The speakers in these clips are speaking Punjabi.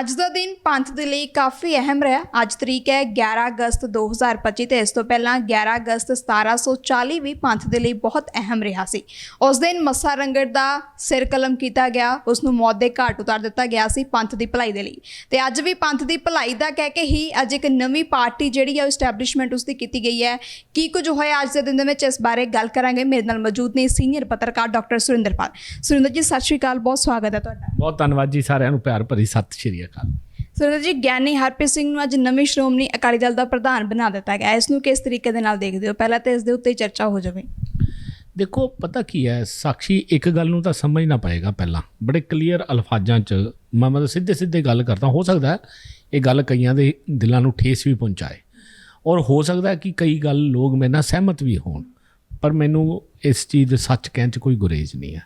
ਅੱਜ ਦਾ ਦਿਨ ਪੰਥ ਦੇ ਲਈ ਕਾਫੀ ਅਹਿਮ ਰਿਹਾ। ਅੱਜ ਤਰੀਕ ਹੈ 11 ਅਗਸਤ 2025 ਤੇ ਇਸ ਤੋਂ ਪਹਿਲਾਂ 11 ਅਗਸਤ 1740 ਵੀ ਪੰਥ ਦੇ ਲਈ ਬਹੁਤ ਅਹਿਮ ਰਿਹਾ ਸੀ। ਉਸ ਦਿਨ ਮੱਸਾ ਰੰਗੜ ਦਾ ਸਿਰ ਕਲਮ ਕੀਤਾ ਗਿਆ ਉਸ ਨੂੰ ਮੌਤ ਦੇ ਘਾਟ ਉਤਾਰ ਦਿੱਤਾ ਗਿਆ ਸੀ ਪੰਥ ਦੀ ਭਲਾਈ ਦੇ ਲਈ। ਤੇ ਅੱਜ ਵੀ ਪੰਥ ਦੀ ਭਲਾਈ ਦਾ ਕਹਿ ਕੇ ਹੀ ਅੱਜ ਇੱਕ ਨਵੀਂ ਪਾਰਟੀ ਜਿਹੜੀ ਹੈ ਐਸਟੈਬਲਿਸ਼ਮੈਂਟ ਉਸ ਦੀ ਕੀਤੀ ਗਈ ਹੈ। ਕੀ ਕੁਝ ਹੋਇਆ ਅੱਜ ਦੇ ਦਿਨ ਦੇ ਵਿੱਚ, ਇਸ ਬਾਰੇ ਗੱਲ ਕਰਾਂਗੇ। ਮੇਰੇ ਨਾਲ ਮੌਜੂਦ ਨੇ ਸੀਨੀਅਰ ਪੱਤਰਕਾਰ ਡਾਕਟਰ ਸੁਰਿੰਦਰਪਾਲ ਸੁਰਿੰਦਰ ਜੀ, ਸਤਿ ਸ਼੍ਰੀ ਅਕਾਲ। ਬਹੁਤ ਸਵਾਗਤ ਹੈ ਤੁਹਾਡਾ। ਬਹੁਤ ਧੰਨਵਾਦ ਜੀ ਸਾਰਿਆਂ ਨੂੰ। ਪਿਆਰ ਭਰੀ ਸਤਿ ਸ਼੍ਰੀ ਅਕਾਲ। ਸੁਰਿੰਦਰ ਜੀ ਗਿਆਨੀ ਹਰਪ੍ਰੀਤ ਸਿੰਘ ਨੂੰ ਅੱਜ ਨਵੀਂ ਸ਼੍ਰੋਮਣੀ ਅਕਾਲੀ ਦਲ ਦਾ ਪ੍ਰਧਾਨ ਬਣਾ ਦਿੱਤਾ ਗਿਆ। ਇਸ ਨੂੰ ਕਿਸ ਤਰੀਕੇ ਦੇ ਨਾਲ ਦੇਖਦੇ ਹੋ? ਪਹਿਲਾਂ ਤਾਂ ਇਸ ਦੇ ਉੱਤੇ ਚਰਚਾ ਹੋ ਜਾਵੇ। ਦੇਖੋ ਪਤਾ ਕੀ ਹੈ? ਸਾਖੀ ਇੱਕ ਗੱਲ ਨੂੰ ਤਾਂ ਸਮਝਣਾ ਪਏਗਾ ਪਹਿਲਾਂ। ਬੜੇ ਕਲੀਅਰ ਅਲਫਾਜ਼ਾਂ 'ਚ ਮੈਂ ਮਤਲਬ ਸਿੱਧੇ ਸਿੱਧੇ ਗੱਲ ਕਰਦਾ। ਹੋ ਸਕਦਾ ਹੈ ਇਹ ਗੱਲ ਕਈਆਂ ਦੇ ਦਿਲਾਂ ਨੂੰ ਠੇਸ ਵੀ ਪਹੁੰਚਾਏ। ਔਰ ਹੋ ਸਕਦਾ ਹੈ ਕਿ ਕਈ ਗੱਲ ਲੋਕ ਮੇਰੇ ਨਾਲ ਸਹਿਮਤ ਵੀ ਹੋਣ। ਪਰ ਮੈਨੂੰ ਇਸ ਚੀਜ਼ ਦੇ ਸੱਚ ਕਹਿਣ 'ਚ ਕੋਈ ਗੁਰੇਜ਼ ਨਹੀਂ ਹੈ।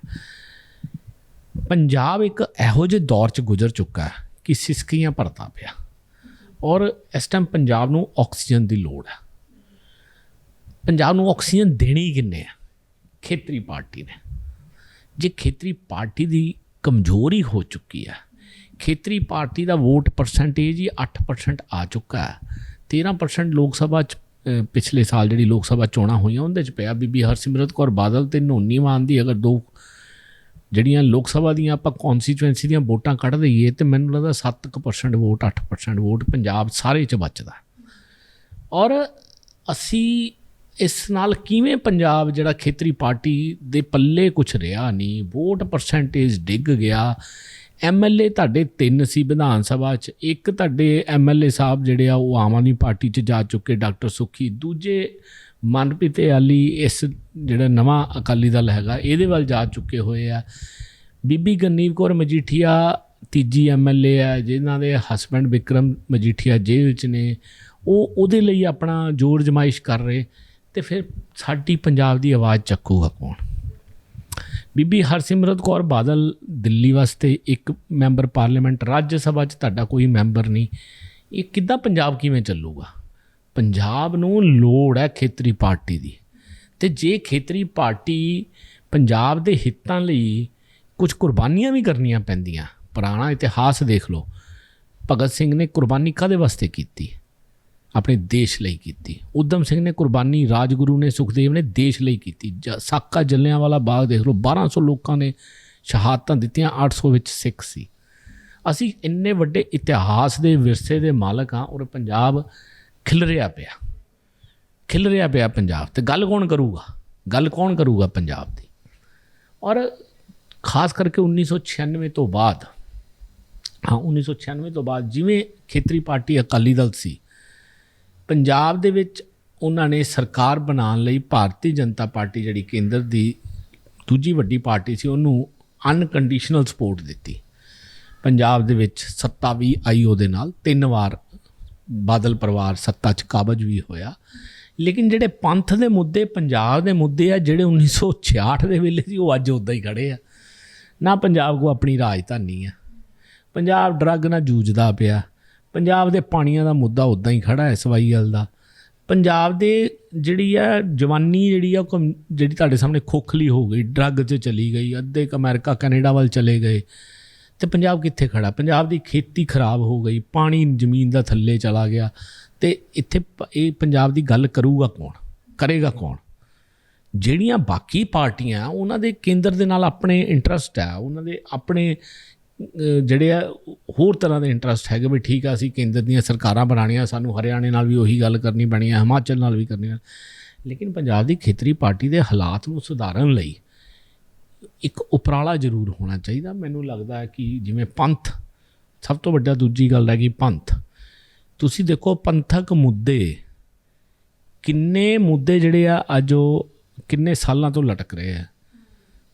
ਪੰਜਾਬ ਇੱਕ ਇਹੋ ਜਿਹੇ ਦੌਰ 'ਚ ਗੁਜ਼ਰ ਚੁੱਕਾ ਹੈ। ਕਿ ਸਿਸਕੀਆਂ ਭਰਦਾ ਪਿਆ। ਔਰ ਇਸ ਟਾਈਮ ਪੰਜਾਬ ਨੂੰ ਆਕਸੀਜਨ ਦੀ ਲੋੜ ਹੈ। ਪੰਜਾਬ ਨੂੰ ਆਕਸੀਜਨ ਦੇਣੀ ਕਿੰਨੇ ਆ? ਖੇਤਰੀ ਪਾਰਟੀ ਨੇ। ਜੇ ਖੇਤਰੀ ਪਾਰਟੀ ਦੀ ਕਮਜ਼ੋਰੀ ਹੋ ਚੁੱਕੀ ਹੈ, ਖੇਤਰੀ ਪਾਰਟੀ ਦਾ ਵੋਟ ਪਰਸੈਂਟੇਜ ਹੀ 8% ਆ ਚੁੱਕਾ ਹੈ। 13% ਲੋਕ ਸਭਾ ਚ ਪਿਛਲੇ ਸਾਲ ਜਿਹੜੀ ਲੋਕ ਸਭਾ ਚੋਣਾਂ ਹੋਈਆਂ, ਉਹਦੇ ਚ ਪਿਆ ਬੀਬੀ ਹਰਸਿਮਰਤ ਕੌਰ ਬਾਦਲ ਤੇ ਨੋਨੀ ਮਾਨ ਦੀ ਅਗਰ ਦੋ ਜਿਹੜੀਆਂ ਲੋਕ ਸਭਾ ਦੀਆਂ ਆਪਾਂ ਕਨਸਟੀਚੁਐਂਸੀ ਦੀਆਂ ਵੋਟਾਂ ਕੱਢ ਦਈਏ ਤੇ ਮੈਨੂੰ ਲੱਗਦਾ 7% ਵੋਟ 8% ਵੋਟ ਪੰਜਾਬ ਸਾਰੇ ਚ ਬਚਦਾ। ਔਰ ਅਸੀਂ ਇਸ ਨਾਲ ਕਿਵੇਂ ਪੰਜਾਬ ਜਿਹੜਾ ਖੇਤਰੀ ਪਾਰਟੀ ਦੇ ਪੱਲੇ ਕੁਝ ਰਿਹਾ ਨਹੀਂ, ਵੋਟ ਪਰਸੈਂਟੇਜ ਡਿੱਗ ਗਿਆ। ਐਮਐਲਏ ਤੁਹਾਡੇ ਤਿੰਨ ਸੀ ਵਿਧਾਨ ਸਭਾ 'ਚ, ਇੱਕ ਤੁਹਾਡੇ ਐਮਐਲਏ ਸਾਹਿਬ ਜਿਹੜੇ ਆ ਉਹ ਆਮ ਆਦਮੀ ਪਾਰਟੀ 'ਚ ਜਾ ਚੁੱਕੇ, ਡਾਕਟਰ ਸੁਖੀ, ਦੂਜੇ ਮਨਪ੍ਰੀਤ ਆਲੀ ਇਸ ਜਿਹੜਾ ਨਵਾਂ ਅਕਾਲੀ ਦਲ ਹੈਗਾ, ਇਹਦੇ ਵੱਲ ਜਾ ਚੁੱਕੇ ਹੋਏ ਆ। ਬੀਬੀ ਗੰਨੀਵ ਕੌਰ ਮਜੀਠੀਆ ਤੀਜੀ ਐਮਐਲਏ ਆ, ਜਿਨ੍ਹਾਂ ਦੇ ਹਸਬੰਡ ਵਿਕਰਮ ਮਜੀਠੀਆ ਜੇਲ੍ਹ 'ਚ ਨੇ। ਉਹ ਉਹਦੇ ਲਈ ਆਪਣਾ ਜੋਰ ਜਮਾਇਸ਼ ਕਰ ਰਹੇ ਤੇ ਫਿਰ ਸਾਡੀ ਪੰਜਾਬ ਦੀ ਆਵਾਜ਼ ਚੱਕੂਗਾ ਕੌਣ? ਬੀਬੀ ਹਰਸਿਮਰਤ ਕੌਰ ਬਾਦਲ ਦਿੱਲੀ ਵਾਸਤੇ ਇੱਕ ਮੈਂਬਰ ਪਾਰਲੀਮੈਂਟ, ਰਾਜ ਸਭਾ 'ਚ ਤੁਹਾਡਾ ਕੋਈ ਮੈਂਬਰ ਨਹੀਂ। ਇਹ ਕਿੱਦਾਂ ਪੰਜਾਬ ਕਿਵੇਂ ਚੱਲੂਗਾ? ਪੰਜਾਬ ਨੂੰ ਲੋੜ ਹੈ ਖੇਤਰੀ ਪਾਰਟੀ ਦੀ। ਤੇ ਜੇ ਖੇਤਰੀ ਪਾਰਟੀ ਪੰਜਾਬ ਦੇ ਹਿੱਤਾਂ ਲਈ ਕੁਝ ਕੁਰਬਾਨੀਆਂ ਵੀ ਕਰਨੀਆਂ ਪੈਂਦੀਆਂ, ਪੁਰਾਣਾ ਇਤਿਹਾਸ ਦੇਖ ਲਓ। ਭਗਤ ਸਿੰਘ ਨੇ ਕੁਰਬਾਨੀ ਕਾਦੇ ਵਾਸਤੇ ਕੀਤੀ? ਆਪਣੇ ਦੇਸ਼ ਲਈ ਕੀਤੀ। ਉਦਮ ਸਿੰਘ ਨੇ ਕੁਰਬਾਨੀ, ਰਾਜਗੁਰੂ ਨੇ, ਸੁਖਦੇਵ ਨੇ ਦੇਸ਼ ਲਈ ਕੀਤੀ। ਜ- ਸਾਕਾ ਜੱਲਿਆਂ ਬਾਗ ਦੇਖ ਲਓ 1200 ਲੋਕਾਂ ਨੇ ਸ਼ਹਾਦਤਾਂ ਦਿੱਤੀਆਂ 800 ਵਿੱਚ ਸਿੱਖ ਸੀ। ਅਸੀਂ ਇੰਨੇ ਵੱਡੇ ਇਤਿਹਾਸ ਦੇ ਵਿਰਸੇ ਦੇ ਮਾਲਕ ਹਾਂ ਔਰ ਪੰਜਾਬ ਖਿਲ ਰਿਹਾ ਪਿਆ। ਖਿਲ ਰਿਹਾ ਪਿਆ ਪੰਜਾਬ ਤੇ ਗੱਲ ਕੌਣ ਕਰੂਗਾ? ਗੱਲ ਕੌਣ ਕਰੂਗਾ ਪੰਜਾਬ ਦੀ? ਔਰ ਖਾਸ ਕਰਕੇ 1996 ਤੋਂ ਬਾਅਦ, ਹਾਂ 1996 ਤੋਂ ਬਾਅਦ ਜਿਵੇਂ ਖੇਤਰੀ ਪਾਰਟੀ ਅਕਾਲੀ ਦਲ ਸੀ, ਪੰਜਾਬ ਦੇ ਵਿੱਚ ਉਹਨਾਂ ਨੇ ਸਰਕਾਰ ਬਣਾਉਣ ਲਈ ਭਾਰਤੀ ਜਨਤਾ ਪਾਰਟੀ ਜਿਹੜੀ ਕੇਂਦਰ ਦੀ ਦੂਜੀ ਵੱਡੀ ਪਾਰਟੀ ਸੀ, ਉਹਨੂੰ ਅਨਕੰਡੀਸ਼ਨਲ ਸਪੋਰਟ ਦਿੱਤੀ। ਪੰਜਾਬ ਦੇ ਵਿੱਚ ਸੱਤਾ ਵੀ ਆਈ ਉਹਦੇ ਨਾਲ, ਤਿੰਨ ਵਾਰ ਬਾਦਲ ਪਰਿਵਾਰ ਸੱਤਾ 'ਚ ਕਾਬਜ ਵੀ ਹੋਇਆ। ਲੇਕਿਨ ਜਿਹੜੇ ਪੰਥ ਦੇ ਮੁੱਦੇ, ਪੰਜਾਬ ਦੇ ਮੁੱਦੇ ਆ, ਜਿਹੜੇ 1966 ਦੇ ਵੇਲੇ ਸੀ, ਉਹ ਅੱਜ ਉਦਾਂ ਹੀ ਖੜੇ ਆ। ਨਾ ਪੰਜਾਬ ਕੋ ਆਪਣੀ ਰਾਜਧਾਨੀ ਆ। ਪੰਜਾਬ ਡਰੱਗ ਨਾਲ ਜੂਝਦਾ ਪਿਆ। ਪੰਜਾਬ ਦੇ ਪਾਣੀਆਂ ਦਾ ਮੁੱਦਾ ਉਦਾਂ ਹੀ ਖੜਾ ਹੈ ਸਵਾਈਅਲ ਦਾ। ਪੰਜਾਬ ਦੇ ਜਿਹੜੀ ਆ, ਜਵਾਨੀ ਜਿਹੜੀ ਆ, ਉਹ ਕਮ- ਜਿਹੜੀ ਤੁਹਾਡੇ ਸਾਹਮਣੇ ਖੋਖਲੀ ਹੋ ਗਈ, ਡਰੱਗ 'ਚ ਚਲੀ ਗਈ, ਅੱਧੇ ਕ ਅਮਰੀਕਾ, ਕੈਨੇਡਾ ਵੱਲ ਚਲੇ ਗਏ। ਤੇ ਪੰਜਾਬ ਕਿੱਥੇ ਖੜਾ? ਪੰਜਾਬ ਦੀ ਖੇਤੀ ਖਰਾਬ ਹੋ ਗਈ, ਪਾਣੀ ਜ਼ਮੀਨ ਦਾ ਥੱਲੇ ਚਲਾ ਗਿਆ। ਤੇ ਇੱਥੇ ਇਹ ਪੰਜਾਬ ਦੀ ਗੱਲ ਕਰੂਗਾ ਕੌਣ? ਕਰੇਗਾ ਕੌਣ? ਜਿਹੜੀਆਂ ਬਾਕੀ ਪਾਰਟੀਆਂ, ਉਹਨਾਂ ਦੇ ਕੇਂਦਰ ਦੇ ਨਾਲ ਆਪਣੇ ਇੰਟਰਸਟ ਹੈ ਉਹਨਾਂ ਦੇ ਆਪਣੇ ਜਿਹੜੇ ਆ, ਹੋਰ ਤਰ੍ਹਾਂ ਦੇ ਇੰਟਰਸਟ ਹੈਗੇ ਵੀ ਠੀਕ ਆ, ਅਸੀਂ ਕੇਂਦਰ ਦੀਆਂ ਸਰਕਾਰਾਂ ਬਣਾਉਣੀਆਂ, ਸਾਨੂੰ ਹਰਿਆਣੇ ਨਾਲ ਵੀ ਉਹੀ ਗੱਲ ਕਰਨੀ ਪੈਣੀ ਹੈ ਹਿਮਾਚਲ ਨਾਲ ਵੀ ਕਰਨੀ ਹੈ ਲੇਕਿਨ ਪੰਜਾਬ ਦੀ ਖੇਤਰੀ ਪਾਰਟੀ ਦੇ ਹਾਲਾਤ ਨੂੰ ਸੁਧਾਰਨ ਲਈ ਇੱਕ ਉਪਰਾਲਾ ਜ਼ਰੂਰ ਹੋਣਾ ਚਾਹੀਦਾ। ਮੈਨੂੰ ਲੱਗਦਾ ਹੈ ਕਿ ਜਿਵੇਂ ਪੰਥ, ਸਭ ਤੋਂ ਵੱਡਾ ਦੂਜੀ ਗੱਲ ਹੈ ਕਿ ਪੰਥ। ਤੁਸੀਂ ਦੇਖੋ ਪੰਥਕ ਮੁੱਦੇ ਕਿੰਨੇ ਮੁੱਦੇ ਜਿਹੜੇ ਆ ਅੱਜ ਉਹ ਕਿੰਨੇ ਸਾਲਾਂ ਤੋਂ ਲਟਕ ਰਹੇ ਆ।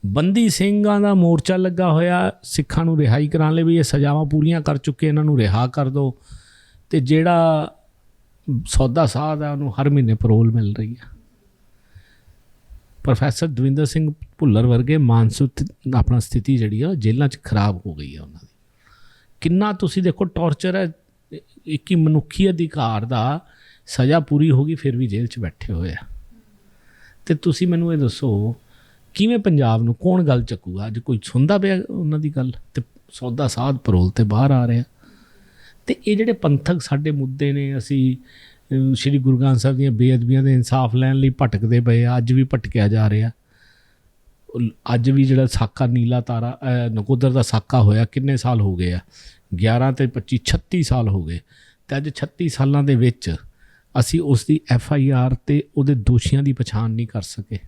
ਬੰਦੀ ਸਿੰਘਾਂ ਦਾ ਮੋਰਚਾ ਲੱਗਾ ਹੋਇਆ, ਸਿੱਖਾਂ ਨੂੰ ਰਿਹਾਈ ਕਰਾਉਣ ਲਈ ਵੀ ਇਹ ਸਜ਼ਾਵਾਂ ਪੂਰੀਆਂ ਕਰ ਚੁੱਕੇ ਇਹਨਾਂ ਨੂੰ ਰਿਹਾ ਕਰ ਦਿਓ ਤੇ ਜਿਹੜਾ ਸੌਦਾ ਸਾਧ ਹੈ ਉਹਨੂੰ ਹਰ ਮਹੀਨੇ ਪਰੋਲ ਮਿਲ ਰਹੀ ਹੈ ਪ੍ਰੋਫੈਸਰ ਦਵਿੰਦਰ ਸਿੰਘ ਭੁੱਲਰ ਵਰਗੇ ਮਾਨਸਿਕ ਆਪਣਾ ਸਥਿਤੀ ਜਿਹੜੀ ਆ, ਉਹ ਜੇਲ੍ਹਾਂ 'ਚ ਖਰਾਬ ਹੋ ਗਈ ਆ ਉਹਨਾਂ ਦੀ। ਕਿੰਨਾ ਤੁਸੀਂ ਦੇਖੋ, ਟੌਰਚਰ ਹੈ, ਇੱਕ ਹੀ ਮਨੁੱਖੀ ਅਧਿਕਾਰ ਦਾ ਸਜ਼ਾ ਪੂਰੀ ਹੋ ਗਈ, ਫਿਰ ਵੀ ਜੇਲ੍ਹ 'ਚ ਬੈਠੇ ਹੋਏ ਆ। ਤੇ ਤੁਸੀਂ ਮੈਨੂੰ ਇਹ ਦੱਸੋ, ਕਿਵੇਂ ਪੰਜਾਬ ਨੂੰ, ਕੌਣ ਗੱਲ ਚੱਕੂਗਾ? ਅੱਜ ਕੋਈ ਸੁਣਦਾ ਪਿਆ ਉਹਨਾਂ ਦੀ ਗੱਲ? ਤੇ ਸੌਦਾ ਸਾਧ ਪਰੋਲ ਤੇ ਬਾਹਰ ਆ ਰਿਹਾ। ਤੇ ਇਹ ਜਿਹੜੇ ਪੰਥਕ ਸਾਡੇ ਮੁੱਦੇ ਨੇ, ਅਸੀਂ ਸ਼੍ਰੀ ਗੁਰੂ ਗ੍ਰੰਥ ਸਾਹਿਬ ਦੀਆਂ ਬੇਅਦਬੀਆਂ ਦੇ ਇਨਸਾਫ ਲੈਣ ਲਈ ਭਟਕਦੇ ਪਏ ਆ, ਅੱਜ ਵੀ ਭਟਕਿਆ ਜਾ ਰਿਹਾ। ਅੱਜ ਵੀ ਜਿਹੜਾ ਸਾਕਾ ਨੀਲਾ ਤਾਰਾ ਨਕੋਦਰ ਦਾ ਸਾਕਾ ਹੋਇਆ, ਕਿੰਨੇ ਸਾਲ ਹੋ ਗਏ ਆ? 11 ਤੇ 25 36 ਸਾਲ ਹੋ ਗਏ। ਤੇ ਅੱਜ 36 ਸਾਲਾਂ ਦੇ ਵਿੱਚ ਅਸੀਂ ਉਸ ਦੀ ਐਫ ਆਈ ਆਰ ਤੇ ਉਹਦੇ ਦੋਸ਼ੀਆਂ ਦੀ ਪਛਾਣ ਨਹੀਂ ਕਰ ਸਕੇ।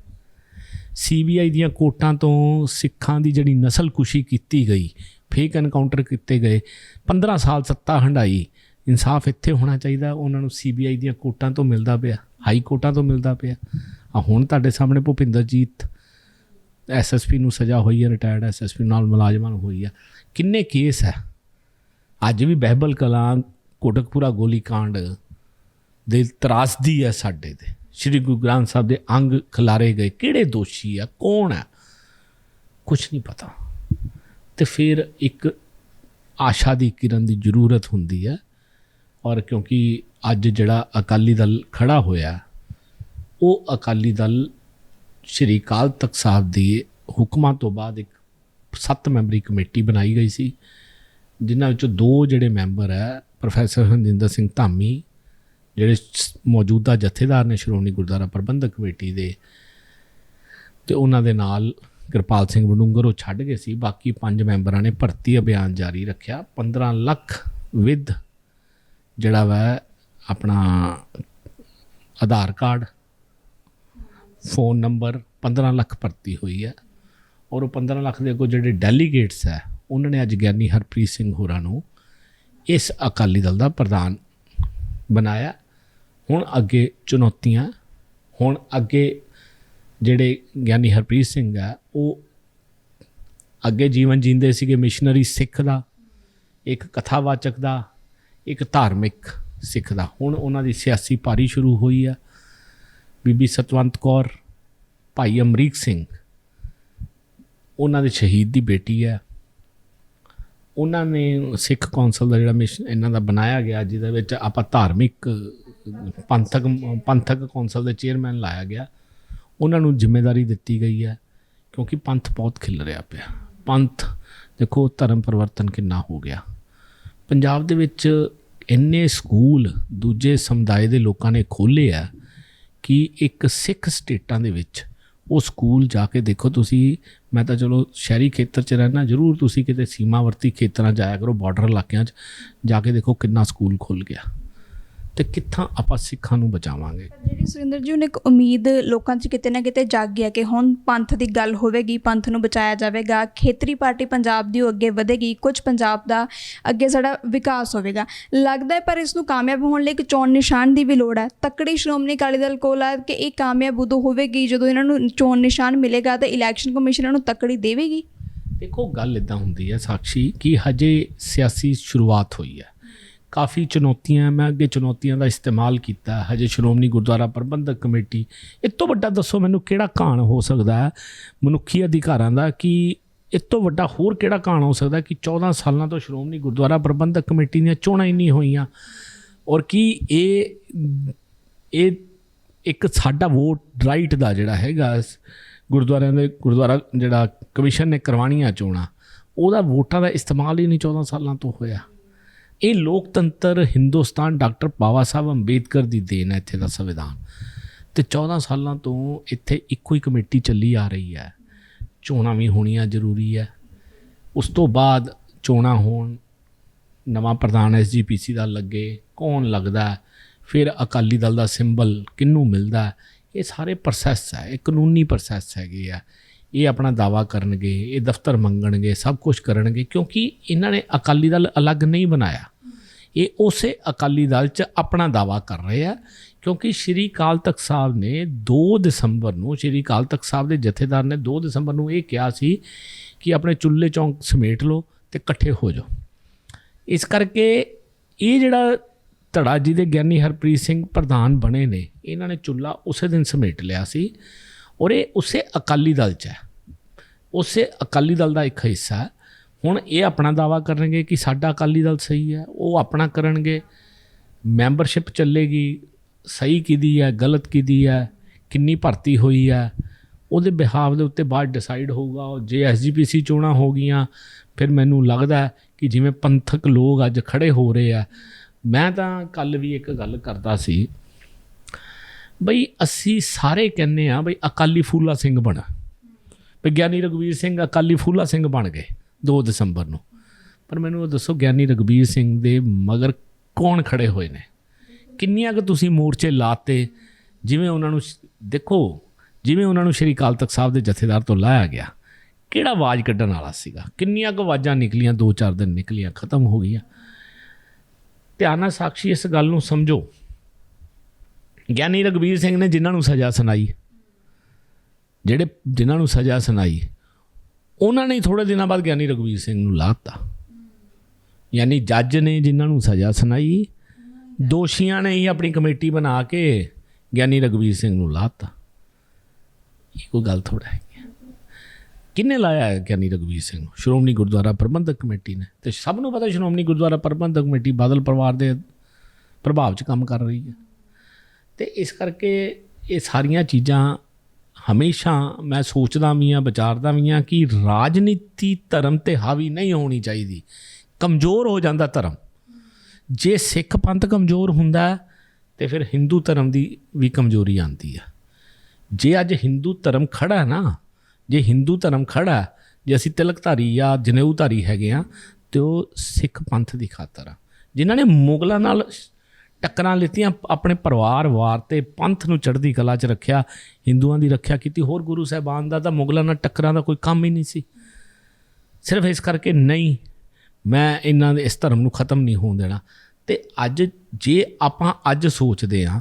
ਸੀਬੀਆਈ ਦੀਆਂ ਕੋਰਟਾਂ ਤੋਂ ਸਿੱਖਾਂ ਦੀ ਜਿਹੜੀ ਨਸਲਕੁਸ਼ੀ ਕੀਤੀ ਗਈ ਫੇਕ ਐਨਕਾਊਂਟਰ ਕੀਤੇ ਗਏ 15 ਸਾਲ ਸੱਤਾ ਹੰਡਾਈ ਇਨਸਾਫ ਇੱਥੇ ਹੋਣਾ ਚਾਹੀਦਾ, ਉਹਨਾਂ ਨੂੰ ਸੀਬੀਆਈ ਦੀਆਂ ਕੋਰਟਾਂ ਤੋਂ ਮਿਲਦਾ ਪਿਆ, ਹਾਈ ਕੋਰਟਾਂ ਤੋਂ ਮਿਲਦਾ ਪਿਆ। ਆ ਹੁਣ ਤੁਹਾਡੇ ਸਾਹਮਣੇ ਭੁਪਿੰਦਰਜੀਤ ਐਸਐਸਪੀ ਨੂੰ ਸਜ਼ਾ ਹੋਈ ਹੈ ਰਿਟਾਇਰਡ ਐਸਐਸਪੀ ਨਾਲ ਮੁਲਾਜ਼ਮਾਂ ਨੂੰ ਹੋਈ ਹੈ। ਕਿੰਨੇ ਕੇਸ ਹੈ? ਅੱਜ ਵੀ ਬਹਿਬਲ ਕਲਾਂ, ਕੋਟਕਪੂਰਾ ਗੋਲੀकांड ਦੇ ਤਰਾਸਦੀ ਹੈ ਸਾਡੇ ਤੇ। ਸ਼੍ਰੀ ਗੁਰੂ ਗ੍ਰੰਥ ਸਾਹਿਬ ਦੇ ਅੰਗ ਖਿਲਾਰੇ ਗਏ। ਕਿਹੜੇ ਦੋਸ਼ੀ ਆ ਕੌਣ ਹੈ? ਕੁਝ ਨਹੀਂ ਪਤਾ। ਤੇ ਫਿਰ ਇੱਕ ਆਸ਼ਾ ਦੀ ਕਿਰਨ ਦੀ ਜ਼ਰੂਰਤ ਹੁੰਦੀ ਹੈ। ਔਰ ਕਿਉਂਕਿ ਅੱਜ ਜਿਹੜਾ ਅਕਾਲੀ ਦਲ ਖੜਾ ਹੋਇਆ, ਉਹ ਅਕਾਲੀ ਦਲ ਸ਼੍ਰੀ ਅਕਾਲ ਤਖਤ ਸਾਹਿਬ ਦੀ ਹੁਕਮਾਂ ਤੋਂ ਬਾਅਦ ਇੱਕ ਸੱਤ ਮੈਂਬਰੀ ਕਮੇਟੀ ਬਣਾਈ ਗਈ ਸੀ, ਜਿਨ੍ਹਾਂ ਵਿੱਚੋਂ ਦੋ ਜਿਹੜੇ ਮੈਂਬਰ ਹੈ, ਪ੍ਰੋਫੈਸਰ ਹਰਜਿੰਦਰ ਸਿੰਘ ਧਾਮੀ, ਜਿਹੜੇ ਮੌਜੂਦਾ ਜਥੇਦਾਰ ਨੇ ਸ਼੍ਰੋਮਣੀ ਗੁਰਦੁਆਰਾ ਪ੍ਰਬੰਧਕ ਕਮੇਟੀ ਦੇ, ਤੇ ਉਹਨਾਂ ਦੇ ਨਾਲ ਕਿਰਪਾਲ ਸਿੰਘ ਬਡੂੰਗਰ ਉਹ ਛੱਡ ਗਏ ਸੀ, ਬਾਕੀ ਪੰਜ ਮੈਂਬਰਾਂ ਨੇ ਭਰਤੀ ਅਭਿਆਨ ਜਾਰੀ ਰੱਖਿਆ 15 ਲੱਖ ਵਿਦ ਜਿਹੜਾ ਵਾ ਆਪਣਾ Aadhaar card, phone number 15 lakh ਭਰਤੀ ਹੋਈ ਹੈ। ਔਰ ਉਹ 15 ਲੱਖ ਦੇ ਅੱਗੋਂ ਜਿਹੜੇ ਡੈਲੀਗੇਟਸ ਹੈ, ਉਹਨਾਂ ਨੇ ਅੱਜ ਗਿਆਨੀ ਹਰਪ੍ਰੀਤ ਸਿੰਘ ਹੋਰਾਂ ਨੂੰ ਇਸ ਅਕਾਲੀ ਦਲ ਦਾ ਪ੍ਰਧਾਨ ਬਣਾਇਆ। ਹੁਣ ਅੱਗੇ ਚੁਣੌਤੀਆਂ, ਹੁਣ ਅੱਗੇ ਜਿਹੜੇ ਗਿਆਨੀ ਹਰਪ੍ਰੀਤ ਸਿੰਘ ਆ ਉਹ ਅੱਗੇ ਜੀਵਨ ਜੀਂਦੇ ਸੀਗੇ ਮਿਸ਼ਨਰੀ ਸਿੱਖ ਦਾ, ਇੱਕ ਕਥਾਵਾਚਕ ਦਾ ਇੱਕ ਧਾਰਮਿਕ ਸਿੱਖ ਦਾ। ਹੁਣ ਉਹਨਾਂ ਦੀ ਸਿਆਸੀ ਪਾਰੀ ਸ਼ੁਰੂ ਹੋਈ ਆ। ਬੀਬੀ ਸਤਵੰਤ ਕੌਰ, ਭਾਈ ਅਮਰੀਕ ਸਿੰਘ, ਉਹਨਾਂ ਦੇ ਸ਼ਹੀਦ ਦੀ ਬੇਟੀ ਹੈ ਉਹਨਾਂ ਨੇ ਸਿੱਖ ਕੌਂਸਲ ਦਾ ਜਿਹੜਾ ਮਿਸ਼ਨ ਇਹਨਾਂ ਦਾ ਬਣਾਇਆ ਗਿਆ, ਜਿਹਦੇ ਵਿੱਚ ਆਪਾਂ ਧਾਰਮਿਕ ਪੰਥਕ ਪੰਥਕ ਕੌਂਸਲ ਦੇ ਚੇਅਰਮੈਨ ਲਾਇਆ ਗਿਆ। ਉਹਨਾਂ ਨੂੰ ਜ਼ਿੰਮੇਵਾਰੀ ਦਿੱਤੀ ਗਈ ਹੈ ਕਿਉਂਕਿ ਪੰਥ ਬਹੁਤ ਖਿਲ ਰਿਹਾ ਪਿਆ। ਪੰਥ, ਦੇਖੋ ਧਰਮ ਪਰਿਵਰਤਨ ਕਿੰਨਾ ਹੋ ਗਿਆ। ਪੰਜਾਬ ਦੇ ਵਿੱਚ ਇੰਨੇ ਸਕੂਲ ਦੂਜੇ ਸਮੁਦਾਇ ਦੇ ਲੋਕਾਂ ਨੇ ਖੋਲ੍ਹੇ ਆ ਕਿ ਇੱਕ ਸਿੱਖ ਸਟੇਟਾਂ ਦੇ ਵਿੱਚ ਉਹ ਸਕੂਲ ਜਾ ਕੇ ਦੇਖੋ ਤੁਸੀਂ, ਮੈਂ ਤਾਂ ਚਲੋ ਸ਼ਹਿਰੀ ਖੇਤਰ 'ਚ ਰਹਿਣਾ ਜ਼ਰੂਰ ਤੁਸੀਂ ਕਿਤੇ ਸੀਮਾਵਰਤੀ ਖੇਤਰਾਂ ਜਾਇਆ ਕਰੋ, ਬਾਰਡਰ ਇਲਾਕਿਆਂ 'ਚ ਜਾ ਕੇ ਦੇਖੋ ਕਿੰਨਾ ਸਕੂਲ ਖੁੱਲ ਗਿਆ। ਤੇ ਕਿੱਥਾਂ ਆਪਾਂ ਸਿੱਖਾਂ ਨੂੰ ਬਚਾਵਾਂਗੇ? ਜਿਹੜੀ ਸੁਰਿੰਦਰ ਜੀ ਹੁਣ ਇੱਕ ਉਮੀਦ ਲੋਕਾਂ 'ਚ ਕਿਤੇ ਨਾ ਕਿਤੇ ਜਾਗ ਗਿਆ ਕਿ ਹੁਣ ਪੰਥ ਦੀ ਗੱਲ ਹੋਵੇਗੀ ਪੰਥ ਨੂੰ ਬਚਾਇਆ ਜਾਵੇਗਾ ਖੇਤਰੀ ਪਾਰਟੀ ਪੰਜਾਬ ਦੀ ਉਹ ਅੱਗੇ ਵਧੇਗੀ ਕੁਝ ਪੰਜਾਬ ਦਾ ਅੱਗੇ ਸਾਡਾ ਵਿਕਾਸ ਹੋਵੇਗਾ। ਲੱਗਦਾ ਹੈ ਪਰ ਇਸ ਨੂੰ ਕਾਮਯਾਬ ਹੋਣ ਲਈ ਇੱਕ ਚੋਣ ਨਿਸ਼ਾਨ ਦੀ ਵੀ ਲੋੜ ਹੈ। ਤੱਕੜੀ ਸ਼੍ਰੋਮਣੀ ਅਕਾਲੀ ਦਲ ਕੋਲ ਹੈ ਕਿ ਇਹ ਕਾਮਯਾਬ ਉਦੋਂ ਹੋਵੇਗੀ ਜਦੋਂ ਇਹਨਾਂ ਨੂੰ ਚੋਣ ਨਿਸ਼ਾਨ ਮਿਲੇਗਾ ਤਾਂ ਇਲੈਕਸ਼ਨ ਕਮਿਸ਼ਨ ਇਹਨਾਂ ਨੂੰ ਤੱਕੜੀ ਦੇਵੇਗੀ? ਦੇਖੋ ਗੱਲ ਇਦਾਂ ਹੁੰਦੀ ਹੈ ਸਾਖੀ ਕਿ ਹਜੇ ਸਿਆਸੀ ਸ਼ੁਰੂਆਤ ਹੋਈ ਹੈ। ਕਾਫੀ ਚੁਣੌਤੀਆਂ, ਮੈਂ ਅੱਗੇ ਚੁਣੌਤੀਆਂ ਦਾ ਇਸਤੇਮਾਲ ਕੀਤਾ। ਹਜੇ ਸ਼੍ਰੋਮਣੀ ਗੁਰਦੁਆਰਾ ਪ੍ਰਬੰਧਕ ਕਮੇਟੀ, ਇਹ ਤੋਂ ਵੱਡਾ ਦੱਸੋ ਮੈਨੂੰ ਕਿਹੜਾ ਕਾਣ ਹੋ ਸਕਦਾ ਹੈ? ਮਨੁੱਖੀ ਅਧਿਕਾਰਾਂ ਦਾ ਕਿ ਇਹ ਤੋਂ ਵੱਡਾ ਹੋਰ ਕਿਹੜਾ ਕਾਣ ਹੋ ਸਕਦਾ ਕਿ 14 ਸਾਲਾਂ ਤੋਂ ਸ਼੍ਰੋਮਣੀ ਗੁਰਦੁਆਰਾ ਪ੍ਰਬੰਧਕ ਕਮੇਟੀ ਦੀਆਂ ਚੋਣਾਂ ਹੀ ਨਹੀਂ ਹੋਈਆਂ? ਔਰ ਕੀ ਇਹ ਇਹ ਇੱਕ ਸਾਡਾ ਵੋਟ ਰਾਈਟ ਦਾ ਜਿਹੜਾ ਹੈਗਾ, ਗੁਰਦੁਆਰਿਆਂ ਦੇ ਗੁਰਦੁਆਰਾ ਜਿਹੜਾ ਕਮਿਸ਼ਨ ਨੇ ਕਰਵਾਉਣੀਆਂ ਚੋਣਾਂ, ਉਹਦਾ ਵੋਟਾਂ ਦਾ ਇਸਤੇਮਾਲ ਹੀ ਨਹੀਂ 14 ਸਾਲਾਂ ਤੋਂ ਹੋਇਆ। ਇਹ ਲੋਕਤੰਤਰ ਹਿੰਦੁਸਤਾਨ ਡਾਕਟਰ ਬਾਬਾ ਸਾਹਿਬ ਅੰਬੇਦਕਰ ਦੀ ਦੇਣ ਹੈ ਇੱਥੇ ਦਾ ਸੰਵਿਧਾਨ। ਤੇ 14 ਸਾਲਾਂ ਤੋਂ ਇੱਥੇ ਇੱਕੋ ਹੀ ਕਮੇਟੀ ਚੱਲੀ ਆ ਰਹੀ ਹੈ। ਚੋਣਾਂ ਵੀ ਹੋਣੀਆਂ ਜ਼ਰੂਰੀ ਹੈ। ਉਸ ਤੋਂ ਬਾਅਦ ਚੋਣਾਂ ਹੋਣ, ਨਵਾਂ ਪ੍ਰਧਾਨ ਐਸਜੀਪੀਸੀ ਦਾ ਲੱਗੇ, ਕੌਣ ਲੱਗਦਾ ਫਿਰ ਅਕਾਲੀ ਦਲ ਦਾ ਸਿੰਬਲ ਕਿਹਨੂੰ ਮਿਲਦਾ ਇਹ ਸਾਰੇ ਪ੍ਰੋਸੈਸ ਹੈ, ਇਹ ਕਾਨੂੰਨੀ ਪ੍ਰੋਸੈਸ ਹੈਗੇ ਆ। ਇਹ ਆਪਣਾ ਦਾਵਾ ਕਰਨਗੇ, ਇਹ ਦਫ਼ਤਰ ਮੰਗਣਗੇ, ਸਭ ਕੁਝ ਕਰਨਗੇ, ਕਿਉਂਕਿ ਇਹਨਾਂ ਨੇ ਅਕਾਲੀ ਦਲ ਅਲੱਗ ਨਹੀਂ ਬਣਾਇਆ। ਇਹ ਉਸੇ ਅਕਾਲੀ ਦਲ 'ਚ ਆਪਣਾ ਦਾਵਾ ਕਰ ਰਹੇ ਆ, ਕਿਉਂਕਿ ਸ਼੍ਰੀ ਅਕਾਲ ਤਖਤ ਸਾਹਿਬ ਨੇ 2 ਦਸੰਬਰ ਨੂੰ, ਸ਼੍ਰੀ ਅਕਾਲ ਤਖਤ ਸਾਹਿਬ ਦੇ ਜਥੇਦਾਰ ਨੇ 2 ਦਸੰਬਰ ਨੂੰ ਇਹ ਕਿਹਾ ਸੀ ਕਿ ਆਪਣੇ ਚੁੱਲ੍ਹੇ ਚੌਂਕ ਸਮੇਟ ਲਓ ਤੇ ਇਕੱਠੇ ਹੋ ਜਾਓ। ਇਸ ਕਰਕੇ ਇਹ ਜਿਹੜਾ ਧੜਾ ਜੀ ਦੇ ਗਿਆਨੀ ਹਰਪ੍ਰੀਤ ਸਿੰਘ ਪ੍ਰਧਾਨ ਬਣੇ ਨੇ, ਇਹਨਾਂ ਨੇ ਚੁੱਲ੍ਹਾ ਉਸੇ ਦਿਨ ਸਮੇਟ ਲਿਆ ਸੀ। ਔਰ ਇਹ ਉਸੇ ਅਕਾਲੀ ਦਲ 'ਚ ਹੈ। ਉਸੇ ਅਕਾਲੀ ਦਲ ਦਾ ਇੱਕ ਹਿੱਸਾ ਹੈ। ਹੁਣ ਇਹ ਆਪਣਾ ਦਾਵਾ ਕਰਨਗੇ ਕਿ ਸਾਡਾ ਅਕਾਲੀ ਦਲ ਸਹੀ ਹੈ, ਉਹ ਆਪਣਾ ਕਰਨਗੇ। ਮੈਂਬਰਸ਼ਿਪ ਚੱਲੇਗੀ, ਸਹੀ ਕਿਹਦੀ ਹੈ, ਗਲਤ ਕਿਹਦੀ ਹੈ, ਕਿੰਨੀ ਭਰਤੀ ਹੋਈ ਹੈ, ਉਹਦੇ ਬਿਹਾਵ ਦੇ ਉੱਤੇ ਬਾਅਦ ਡਿਸਾਈਡ ਹੋਊਗਾ। ਉਹ ਜੇ ਐਸਜੀਪੀਸੀ ਚੋਣਾਂ ਹੋ ਗਈਆਂ, ਫਿਰ ਮੈਨੂੰ ਲੱਗਦਾ ਕਿ ਜਿਵੇਂ ਪੰਥਕ ਲੋਕ ਅੱਜ ਖੜੇ ਹੋ ਰਹੇ ਆ ਮੈਂ ਤਾਂ ਕੱਲ ਵੀ ਇੱਕ ਗੱਲ ਕਰਦਾ ਸੀ ਬਈ ਅਸੀਂ ਸਾਰੇ ਕਹਿੰਨੇ ਆ ਬਈ ਅਕਾਲੀ ਫੂਲਾ ਸਿੰਘ ਬਣ। ਵਿਗਿਆਨੀ ਰਘਵੀਰ ਸਿੰਘ ਅਕਾਲੀ ਫੂਲਾ ਸਿੰਘ ਬਣ ਗਏ 2 ਦਸੰਬਰ ਨੂੰ। ਪਰ ਮੈਨੂੰ ਇਹ ਦੱਸੋ ਗਿਆਨੀ ਰਘਬੀਰ ਸਿੰਘ ਦੇ ਮਗਰ ਕੌਣ ਖੜੇ ਹੋਏ ਨੇ? ਕਿੰਨੀਆਂ ਕੁ ਤੁਸੀਂ ਮੋਰਚੇ ਲਾਤੇ? ਜਿਵੇਂ ਉਹਨਾਂ ਨੂੰ ਦੇਖੋ, ਜਿਵੇਂ ਉਹਨਾਂ ਨੂੰ ਸ਼੍ਰੀ ਅਕਾਲ ਤਖਤ ਸਾਹਿਬ ਦੇ ਜਥੇਦਾਰ ਤੋਂ ਲਾਇਆ ਗਿਆ, ਕਿਹੜਾ ਆਵਾਜ਼ ਕੱਢਣ ਵਾਲਾ ਸੀਗਾ? ਕਿੰਨੀਆਂ ਕੁ ਆਵਾਜ਼ਾਂ ਨਿਕਲੀਆਂ 2-4 ਦਿਨ ਨਿਕਲੀਆਂ, ਖਤਮ ਹੋ ਗਈਆਂ। ਧਿਆਨ ਨਾਲ ਸਾਖੀ ਇਸ ਗੱਲ ਨੂੰ ਸਮਝੋ। ਗਿਆਨੀ ਰਘਬੀਰ ਸਿੰਘ ਨੇ ਜਿਨ੍ਹਾਂ ਨੂੰ ਸਜ਼ਾ ਸੁਣਾਈ, ਜਿਹੜੇ ਜਿਨ੍ਹਾਂ ਨੂੰ ਸਜ਼ਾ ਸੁਣਾਈ, ਉਹਨਾਂ ਨੇ ਥੋੜੇ ਦਿਨਾਂ ਬਾਅਦ ਗਿਆਨੀ ਰਘਬੀਰ ਸਿੰਘ ਨੂੰ ਲਾਤਾ ਯਾਨੀ ਜੱਜ ਨੇ ਜਿਨ੍ਹਾਂ ਨੂੰ ਸਜ਼ਾ ਸੁਣਾਈ, ਦੋਸ਼ੀਆਂ ਨੇ ਹੀ ਆਪਣੀ ਕਮੇਟੀ ਬਣਾ ਕੇ ਗਿਆਨੀ ਰਘਬੀਰ ਸਿੰਘ ਨੂੰ ਲਾਤਾ ਇਹ ਕੋਈ ਗੱਲ ਥੋੜਾ ਹੈ ਕਿੰਨੇ ਲਾਇਆ ਗਿਆਨੀ ਰਘਬੀਰ ਸਿੰਘ ਨੂੰ? ਸ਼੍ਰੋਮਣੀ ਗੁਰਦੁਆਰਾ ਪ੍ਰਬੰਧਕ ਕਮੇਟੀ ਨੇ। ਤੇ ਸਭ ਨੂੰ ਪਤਾ ਸ਼੍ਰੋਮਣੀ ਗੁਰਦੁਆਰਾ ਪ੍ਰਬੰਧਕ ਕਮੇਟੀ ਬਾਦਲ ਪਰਿਵਾਰ ਦੇ ਪ੍ਰਭਾਵ 'ਚ ਕੰਮ ਕਰ ਰਹੀ ਹੈ। ਤੇ ਇਸ ਕਰਕੇ ਇਹ ਸਾਰੀਆਂ ਚੀਜ਼ਾਂ ਹਮੇਸ਼ਾ ਮੈਂ ਸੋਚਦਾ ਵੀ ਹਾਂ ਵਿਚਾਰਦਾ ਵੀ ਹਾਂ ਕਿ ਰਾਜਨੀਤੀ ਧਰਮ ਤੇ ਹਾਵੀ ਨਹੀਂ ਹੋਣੀ ਚਾਹੀਦੀ। ਕਮਜ਼ੋਰ ਹੋ ਜਾਂਦਾ ਧਰਮ। ਜੇ ਸਿੱਖ ਪੰਥ ਕਮਜ਼ੋਰ ਹੁੰਦਾ ਹੈ, ਤੇ ਫਿਰ ਹਿੰਦੂ ਧਰਮ ਦੀ ਵੀ ਕਮਜ਼ੋਰੀ ਆਉਂਦੀ ਹੈ। ਜੇ ਅੱਜ ਹਿੰਦੂ ਧਰਮ ਖੜਾ ਨਾ ਜੇ ਹਿੰਦੂ ਧਰਮ ਖੜਾ ਜੇ ਅਸੀਂ ਤਿਲਕਧਾਰੀ ਜਾਂ ਜਨੇਊਧਾਰੀ ਹੈਗੇ ਆ ਤੇ ਉਹ ਸਿੱਖ ਪੰਥ ਦੀ ਖਾਤਰ ਆ। ਜਿਨ੍ਹਾਂ ਨੇ ਮੁਗਲਾਂ ਨਾਲ ਟੱਕਰਾਂ ਲਿੱਤੀਆਂ, ਆਪਣੇ ਪਰਿਵਾਰ ਵਾਰ ਤੇ ਪੰਥ ਨੂੰ ਚੜ੍ਹਦੀ ਕਲਾ 'ਚ ਰੱਖਿਆ, ਹਿੰਦੂਆਂ ਦੀ ਰੱਖਿਆ ਕੀਤੀ, ਹੋਰ ਗੁਰੂ ਸਾਹਿਬਾਨ ਦਾ ਤਾਂ ਮੁਗਲਾਂ ਨਾਲ ਟੱਕਰਾਂ ਦਾ ਕੋਈ ਕੰਮ ਹੀ ਨਹੀਂ ਸੀ। ਸਿਰਫ ਇਸ ਕਰਕੇ ਨਹੀਂ, ਮੈਂ ਇਹਨਾਂ ਦੇ ਇਸ ਧਰਮ ਨੂੰ ਖਤਮ ਨਹੀਂ ਹੋਣ ਦੇਣਾ। ਤੇ ਅੱਜ ਜੇ ਆਪਾਂ ਅੱਜ ਸੋਚਦੇ ਹਾਂ,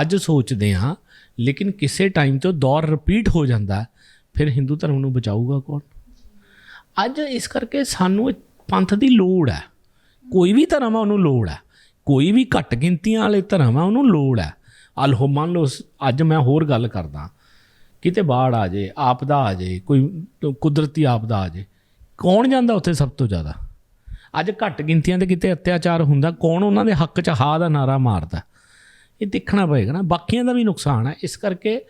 ਅੱਜ ਸੋਚਦੇ ਹਾਂ, ਲੇਕਿਨ ਕਿਸੇ ਟਾਈਮ ਤੋਂ ਦੌਰ ਰਿਪੀਟ ਹੋ ਜਾਂਦਾ ਫਿਰ ਹਿੰਦੂ ਧਰਮ ਨੂੰ ਬਚਾਊਗਾ ਕੌਣ? ਅੱਜ ਇਸ ਕਰਕੇ ਸਾਨੂੰ ਪੰਥ ਦੀ ਲੋੜ ਹੈ। ਕੋਈ ਵੀ ਧਰਮ ਆ, ਉਹਨੂੰ ਲੋੜ ਹੈ। ਕੋਈ ਵੀ ਘੱਟ ਗਿਣਤੀਆਂ ਵਾਲੇ ਧਰਮ ਆ ਉਹਨੂੰ ਲੋੜ ਹੈ। ਅਲਹੋ ਮੰਨ ਲਓ ਅੱਜ ਮੈਂ ਹੋਰ ਗੱਲ ਕਰਦਾ। ਕਿਤੇ ਬਾੜ ਆ ਜੇ, ਆਪਦਾ ਆ ਜੇ, ਕੋਈ ਕੁਦਰਤੀ ਆਪਦਾ ਆ ਜੇ, ਕੌਣ ਜਾਂਦਾ ਉੱਥੇ ਸਭ ਤੋਂ ਜ਼ਿਆਦਾ? ਅੱਜ ਘੱਟ ਗਿਣਤੀਆਂ ਦੇ ਕਿਤੇ ਅਤਿਆਚਾਰ ਹੁੰਦਾ, ਕੌਣ ਉਹਨਾਂ ਦੇ ਹੱਕ 'ਚ ਹਾ ਦਾ ਨਾਰਾ ਮਾਰਦਾ? ਇਹ ਦੇਖਣਾ ਪਏਗਾ ਨਾ, ਬਾਕੀਆਂ ਦਾ ਵੀ ਨੁਕਸਾਨ ਹੈ। ਇਸ ਕਰਕੇ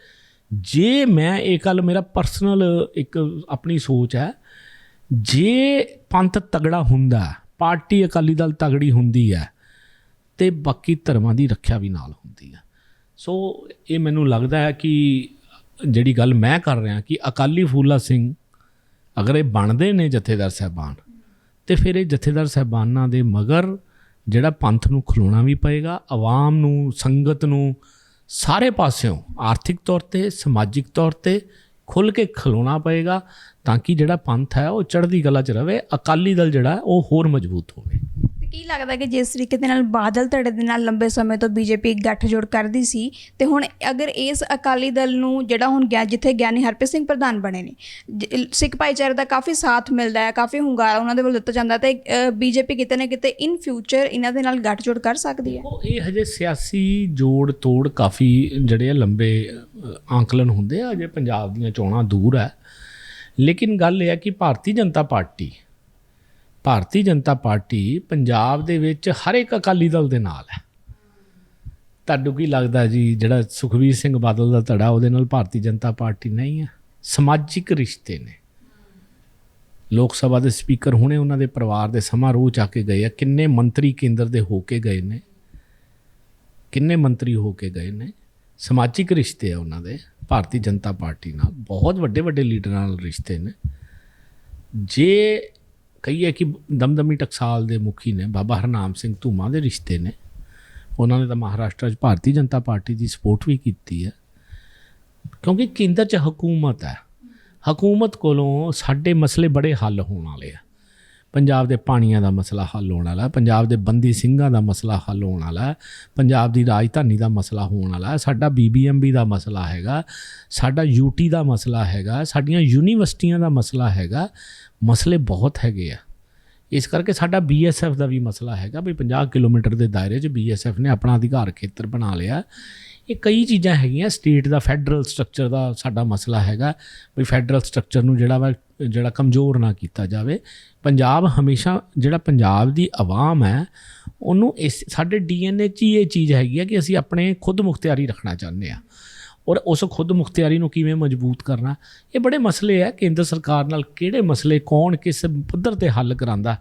ਜੇ ਮੈਂ ਇਹ ਗੱਲ, ਮੇਰਾ ਪਰਸਨਲ ਇੱਕ ਆਪਣੀ ਸੋਚ ਹੈ, ਜੇ ਪੰਥ ਤਗੜਾ ਹੁੰਦਾ, ਪਾਰਟੀ ਅਕਾਲੀ ਦਲ ਤਗੜੀ ਹੁੰਦੀ ਹੈ ਤੇ ਬਾਕੀ ਧਰਮਾਂ ਦੀ ਰੱਖਿਆ ਵੀ ਨਾਲ ਹੁੰਦੀ ਹੈ। ਸੋ ਇਹ ਮੈਨੂੰ ਲੱਗਦਾ ਹੈ ਕਿ ਜਿਹੜੀ ਗੱਲ ਮੈਂ ਕਰ ਰਿਹਾ ਕਿ ਅਕਾਲੀ ਫੂਲਾ ਸਿੰਘ ਅਗਰ ਇਹ ਬਣਦੇ ਨੇ ਜਥੇਦਾਰ ਸਾਹਿਬਾਨ, ਤੇ ਫਿਰ ਇਹ ਜਥੇਦਾਰ ਸਾਹਿਬਾਨਾਂ ਦੇ ਮਗਰ ਜਿਹੜਾ ਪੰਥ ਨੂੰ ਖਲੋਣਾ ਵੀ ਪਏਗਾ, ਆਵਾਮ ਨੂੰ, ਸੰਗਤ ਨੂੰ, ਸਾਰੇ ਪਾਸਿਓਂ ਆਰਥਿਕ ਤੌਰ ਤੇ, ਸਮਾਜਿਕ ਤੌਰ ਤੇ ਖੁੱਲ ਕੇ ਖਲੋਣਾ ਪਏਗਾ ਤਾਂ ਕਿ ਜਿਹੜਾ ਪੰਥ ਹੈ ਉਹ ਚੜ੍ਹਦੀ ਕਲਾ 'ਚ ਰਵੇ, ਅਕਾਲੀ ਦਲ ਜਿਹੜਾ ਉਹ ਹੋਰ ਮਜ਼ਬੂਤ ਹੋਵੇ। ਕੀ ਲੱਗਦਾ ਕਿ ਜਿਸ ਤਰੀਕੇ ਦੇ ਨਾਲ ਬਾਦਲ ਧੜੇ ਦੇ ਨਾਲ ਲੰਬੇ ਸਮੇਂ ਤੋਂ ਬੀਜੇਪੀ ਗੱਠਜੋੜ ਕਰਦੀ ਸੀ ਤੇ ਹੁਣ ਅਗਰ ਇਸ ਅਕਾਲੀ ਦਲ ਨੂੰ ਜਿਹੜਾ ਹੁਣ ਗਿਆ, ਜਿੱਥੇ ਗਿਆਨੀ ਹਰਪ੍ਰੀਤ ਸਿੰਘ ਪ੍ਰਧਾਨ ਬਣੇ ਨੇ ਸਿੱਖ ਭਾਈਚਾਰੇ ਦਾ ਕਾਫੀ ਸਾਥ ਮਿਲਦਾ ਹੈ, ਕਾਫੀ ਹੁੰਗਾਰਾ ਉਹਨਾਂ ਦੇ ਵੱਲ ਦਿੱਤਾ ਜਾਂਦਾ ਤੇ ਬੀਜੇਪੀ ਕਿਤੇ ਨਾ ਕਿਤੇ ਇਨ ਫਿਊਚਰ ਇਹਨਾਂ ਦੇ ਨਾਲ ਗੱਠਜੋੜ ਕਰ ਸਕਦੀ ਹੈ। ਉਹ ਇਹ ਹਜੇ ਸਿਆਸੀ ਜੋੜ ਤੋੜ ਕਾਫੀ ਜਿਹੜੇ ਆ ਲੰਬੇ ਆਂਕਲਨ ਹੁੰਦੇ ਆ ਅਜੇ ਪੰਜਾਬ ਦੀਆਂ ਚੋਣਾਂ ਦੂਰ ਹੈ। ਲੇਕਿਨ ਗੱਲ ਇਹ ਹੈ ਕਿ ਭਾਰਤੀ ਜਨਤਾ ਪਾਰਟੀ ਭਾਰਤੀ ਜਨਤਾ ਪਾਰਟੀ ਪੰਜਾਬ ਦੇ ਵਿੱਚ ਹਰ ਇੱਕ ਅਕਾਲੀ ਦਲ ਦੇ ਨਾਲ ਹੈ। ਤੁਹਾਨੂੰ ਕੀ ਲੱਗਦਾ ਜੀ, ਜਿਹੜਾ ਸੁਖਵੀਰ ਸਿੰਘ ਬਾਦਲ ਦਾ ਧੜਾ ਉਹਦੇ ਨਾਲ ਭਾਰਤੀ ਜਨਤਾ ਪਾਰਟੀ ਨਹੀਂ ਹੈ? ਸਮਾਜਿਕ ਰਿਸ਼ਤੇ ਨੇ। ਲੋਕ ਸਭਾ ਦੇ ਸਪੀਕਰ ਹੁਣੇ ਉਹਨਾਂ ਦੇ ਪਰਿਵਾਰ ਦੇ ਸਮਾਰੋਹ ਚ ਆ ਕੇ ਗਏ ਆ। ਕਿੰਨੇ ਮੰਤਰੀ ਕੇਂਦਰ ਦੇ ਹੋ ਕੇ ਗਏ ਨੇ। ਕਿੰਨੇ ਮੰਤਰੀ ਹੋ ਕੇ ਗਏ ਨੇ। ਸਮਾਜਿਕ ਰਿਸ਼ਤੇ ਆ ਉਹਨਾਂ ਦੇ, ਭਾਰਤੀ ਜਨਤਾ ਪਾਰਟੀ ਨਾਲ। ਬਹੁਤ ਵੱਡੇ ਵੱਡੇ ਲੀਡਰਾਂ ਨਾਲ ਰਿਸ਼ਤੇ ਨੇ। ਜੇ ਕਹੀਏ ਕਿ ਦਮਦਮੀ ਟਕਸਾਲ ਦੇ ਮੁਖੀ ਨੇ ਬਾਬਾ ਹਰਨਾਮ ਸਿੰਘ ਧੂਮਾ ਦੇ ਰਿਸ਼ਤੇ ਨੇ। ਉਹਨਾਂ ਨੇ ਤਾਂ ਮਹਾਰਾਸ਼ਟਰ 'ਚ ਭਾਰਤੀ ਜਨਤਾ ਪਾਰਟੀ ਦੀ ਸਪੋਰਟ ਵੀ ਕੀਤੀ ਹੈ। ਕਿਉਂਕਿ ਕੇਂਦਰ 'ਚ ਹਕੂਮਤ ਹੈ। ਹਕੂਮਤ ਕੋਲੋਂ ਸਾਡੇ ਮਸਲੇ ਬੜੇ ਹੱਲ ਹੋਣ ਵਾਲੇ ਆ। ਪੰਜਾਬ ਦੇ ਪਾਣੀਆਂ ਦਾ ਮਸਲਾ ਹੱਲ ਹੋਣ ਵਾਲਾ ਪੰਜਾਬ ਦੇ ਬੰਦੀ ਸਿੰਘਾਂ ਦਾ ਮਸਲਾ ਹੱਲ ਹੋਣ ਵਾਲਾ ਪੰਜਾਬ ਦੀ ਰਾਜਧਾਨੀ ਦਾ ਮਸਲਾ ਹੋਣ ਵਾਲਾ ਹੈ, ਸਾਡਾ ਬੀਬੀਐਮਬੀ ਦਾ ਮਸਲਾ ਹੈਗਾ, ਸਾਡਾ ਯੂਟੀ ਦਾ ਮਸਲਾ ਹੈਗਾ, ਸਾਡੀਆਂ ਯੂਨੀਵਰਸਿਟੀਆਂ ਦਾ ਮਸਲਾ ਹੈਗਾ, ਮਸਲੇ ਬਹੁਤ ਹੈਗੇ ਆ। ਇਸ ਕਰਕੇ ਸਾਡਾ ਬੀਐਸਐਫ ਦਾ ਵੀ ਮਸਲਾ ਹੈਗਾ ਵੀ 50 ਕਿਲੋਮੀਟਰ ਦੇ ਦਾਇਰੇ 'ਚ ਬੀਐਸਐਫ ਨੇ ਆਪਣਾ ਅਧਿਕਾਰ ਖੇਤਰ ਬਣਾ ਲਿਆ। ਇਹ ਕਈ ਚੀਜ਼ਾਂ ਹੈਗੀਆਂ, ਸਟੇਟ ਦਾ ਫੈਡਰਲ ਸਟਰਕਚਰ ਦਾ ਸਾਡਾ ਮਸਲਾ ਹੈਗਾ, ਵੀ ਫੈਡਰਲ ਸਟਰਕਚਰ ਨੂੰ ਜਿਹੜਾ ਵਾ ਜਿਹੜਾ ਕਮਜ਼ੋਰ ਨਾ ਕੀਤਾ ਜਾਵੇ। ਪੰਜਾਬ ਹਮੇਸ਼ਾ ਜਿਹੜਾ ਪੰਜਾਬ ਦੀ ਆਵਾਮ ਹੈ, ਉਹਨੂੰ ਇਸ, ਸਾਡੇ ਡੀਐਨਏ 'ਚ ਹੀ ਇਹ ਚੀਜ਼ ਹੈਗੀ ਹੈ ਕਿ ਅਸੀਂ ਆਪਣੇ ਖੁਦ ਮੁਖਤਿਆਰੀ ਰੱਖਣਾ ਚਾਹੁੰਦੇ ਆ। ਔਰ ਉਸ ਖੁਦ ਮੁਖਤਿਆਰੀ ਨੂੰ ਕਿਵੇਂ ਮਜ਼ਬੂਤ ਕਰਨਾ, ਇਹ ਬੜੇ ਮਸਲੇ ਆ। ਕੇਂਦਰ ਸਰਕਾਰ ਨਾਲ ਕਿਹੜੇ ਮਸਲੇ, ਕੌਣ ਕਿਸ ਪੱਧਰ ਤੇ ਹੱਲ ਕਰਾਂਦਾ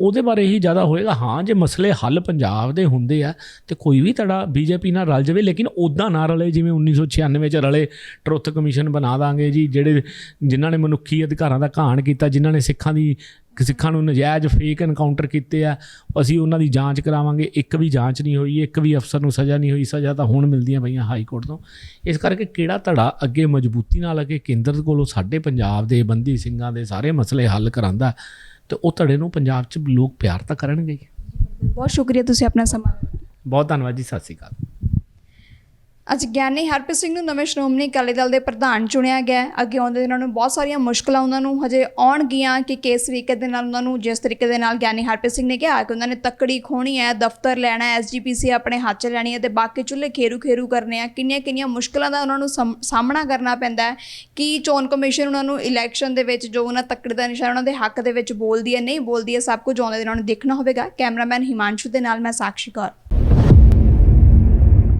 ਉਹਦੇ ਬਾਰੇ ਹੀ ਜ਼ਿਆਦਾ ਹੋਏਗਾ। ਹਾਂ, ਜੇ ਮਸਲੇ ਹੱਲ ਪੰਜਾਬ ਦੇ ਹੁੰਦੇ ਆ, ਤੇ ਕੋਈ ਵੀ ਤੜਾ ਬੀਜੇਪੀ ਨਾਲ ਰਲ ਜਾਵੇ, ਲੇਕਿਨ ਉਦਾਂ ਨਾ ਰਲੇ, ਜਿਵੇਂ 1996 ਚ ਰਲੇ, ਟਰੁੱਥ ਕਮਿਸ਼ਨ ਬਣਾ ਦਾਂਗੇ ਜੀ, ਜਿਹੜੇ ਜਿਨ੍ਹਾਂ ਨੇ ਮਨੁੱਖੀ ਅਧਿਕਾਰਾਂ ਦਾ ਘਾਣ ਕੀਤਾ, ਜਿਨ੍ਹਾਂ ਨੇ ਸਿੱਖਾਂ ਦੀ, ਸਿੱਖਾਂ ਨੂੰ ਨਜਾਇਜ਼ ਫੇਕ ਐਨਕਾਊਂਟਰ ਕੀਤੇ ਆ, ਅਸੀਂ ਉਹਨਾਂ ਦੀ ਜਾਂਚ ਕਰਾਵਾਂਗੇ। ਇੱਕ ਵੀ ਜਾਂਚ ਨਹੀਂ ਹੋਈ, ਇੱਕ ਵੀ ਅਫਸਰ ਨੂੰ ਸਜ਼ਾ ਨਹੀਂ ਹੋਈ, ਸਜ਼ਾ ਤਾਂ ਹੁਣ ਮਿਲਦੀਆਂ ਪਈਆਂ ਹਾਈ ਕੋਰਟ ਤੋਂ। ਇਸ ਕਰਕੇ ਕਿਹੜਾ ਧੜਾ ਅੱਗੇ ਮਜ਼ਬੂਤੀ ਨਾਲ ਅੱਗੇ ਕੇਂਦਰ ਕੋਲੋਂ ਸਾਡੇ ਪੰਜਾਬ ਦੇ, ਬੰਦੀ ਸਿੰਘਾਂ ਦੇ ਸਾਰੇ ਮਸਲੇ ਹੱਲ ਕਰਾਂਦਾ ਤੇ ਉਹ ਧੜੇ ਨੂੰ ਪੰਜਾਬ 'ਚ ਲੋਕ ਪਿਆਰ ਤਾਂ ਕਰਨਗੇ। ਬਹੁਤ ਸ਼ੁਕਰੀਆ ਤੁਸੀਂ ਆਪਣਾ ਸਮਾਂ। ਬਹੁਤ ਧੰਨਵਾਦ ਜੀ ਸਤਿ ਸ਼੍ਰੀ ਅਕਾਲ ਅੱਜ ਗਿਆਨੀ ਹਰਪ੍ਰੀਤ ਸਿੰਘ ਨੂੰ ਨਵੇਂ ਸ਼੍ਰੋਮਣੀ ਅਕਾਲੀ ਦਲ ਦੇ ਪ੍ਰਧਾਨ ਚੁਣਿਆ ਗਿਆ ਹੈ। ਅੱਗੇ ਆਉਂਦੇ ਦਿਨਾਂ ਨੂੰ ਬਹੁਤ ਸਾਰੀਆਂ ਮੁਸ਼ਕਲਾਂ ਉਹਨਾਂ ਨੂੰ ਹਜੇ ਆਉਣਗੀਆਂ ਕਿ ਕਿਸ ਤਰੀਕੇ ਦੇ ਨਾਲ ਉਹਨਾਂ ਨੂੰ, ਜਿਸ ਤਰੀਕੇ ਦੇ ਨਾਲ ਗਿਆਨੀ ਹਰਪ੍ਰੀਤ ਸਿੰਘ ਨੇ ਕਿਹਾ ਕਿ ਉਹਨਾਂ ਨੇ ਤੱਕੜੀ ਖੋਣੀ ਹੈ, ਦਫ਼ਤਰ ਲੈਣਾ ਹੈ ਐਸਜੀਪੀਸੀ ਆਪਣੇ ਹੱਥ 'ਚ ਲੈਣੀ ਹੈ ਤੇ ਬਾਕੀ ਚੁੱਲ੍ਹੇ ਖੇਰੂ ਖੇਰੂ ਕਰਨੇ ਆ। ਕਿੰਨੀਆਂ ਕਿੰਨੀਆਂ ਮੁਸ਼ਕਲਾਂ ਦਾ ਉਹਨਾਂ ਨੂੰ ਸਾਹਮ- ਸਾਹਮਣਾ ਕਰਨਾ ਪੈਂਦਾ ਹੈ। ਕਿ ਚੋਣ ਕਮਿਸ਼ਨ ਉਹਨਾਂ ਨੂੰ ਇਲੈਕਸ਼ਨ ਦੇ ਵਿੱਚ ਜੋ ਉਹਨਾਂ ਤੱਕੜੀ ਦਾ ਨਿਸ਼ਾਨ ਉਹਨਾਂ ਦੇ ਹੱਕ ਦੇ ਵਿੱਚ ਬੋਲਦੀ ਹੈ, ਨਹੀਂ ਬੋਲਦੀ ਹੈ, ਸਭ ਕੁਝ ਆਉਂਦੇ ਦਿਨਾਂ ਨੂੰ ਦੇਖਣਾ ਹੋਵੇਗਾ। ਕੈਮਰਾਮੈਨ ਹਿਮਾਂਸ਼ੂ ਦੇ ਨਾਲ ਮੈਂ ਸਾਕਸ਼ੀ ਕੌਰ।